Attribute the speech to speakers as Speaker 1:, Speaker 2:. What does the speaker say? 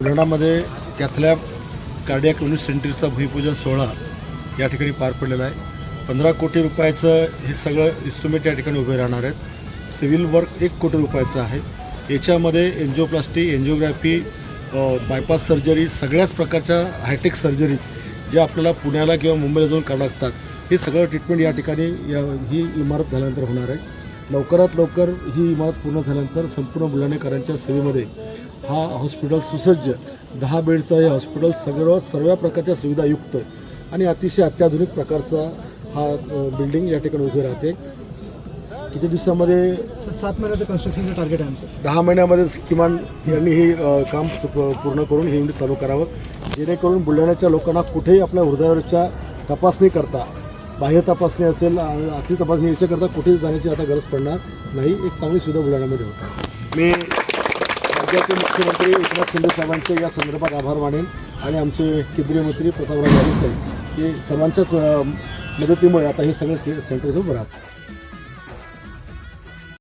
Speaker 1: बुलढाणामध्ये cath lab cardiac unit सेंटरचा भूमिपूजन सोहळा या ठिकाणी पार पडलेला आहे. पंधरा कोटी रुपयाचं हे सगळं इन्स्ट्रुमेंट या ठिकाणी उभे राहणार आहेत. सिव्हिल वर्क एक कोटी रुपयाचं आहे. याच्यामध्ये एन्जिओप्लास्टी एन्जिओग्राफी बायपास सर्जरी सगळ्याच प्रकारच्या हायटेक सर्जरी ज्या आपल्याला पुण्याला किंवा मुंबईला जाऊन करावं लागतात. हे सगळं ट्रीटमेंट या ठिकाणी या ही इमारत झाल्यानंतर होणार आहे. लवकरात लवकर ही इमारत पूर्ण झाल्यानंतर संपूर्ण बुलढाणेकरांच्या सेवेमध्ये हा हॉस्पिटल सुसज्ज. दहा बेडचं हे हॉस्पिटल सगळं सर्व प्रकारच्या सुविधायुक्त आणि अतिशय अत्याधुनिक प्रकारचा हा बिल्डिंग या ठिकाणी उभी राहते. किती दिवसामध्ये?
Speaker 2: सर सात महिन्याचं कन्स्ट्रक्शनचं टार्गेट आहे आमचं.
Speaker 1: दहा महिन्यामध्ये किमान यांनी हे काम पूर्ण करून हे युनिट चालू करावं. जेणेकरून बुलढाण्याच्या लोकांना कुठेही आपल्या हृदयावरच्या तपासणी करता बाह्य तपासणी असेल आतली तपासणी याच्याकरता कुठेही जाण्याची आता गरज पडणार नाही. एक चांगली सुविधा बुलढाण्यामध्ये होत मी राज्याचे मुख्यमंत्री एकनाथ शिंदे साहेबांचे या संदर्भात आभार मानेन आणि आमचे केंद्रीय मंत्री प्रतापराव साहेब हे सर्वांच्याच मदतीमुळे आता हे सगळं सेंटर उभं राहतं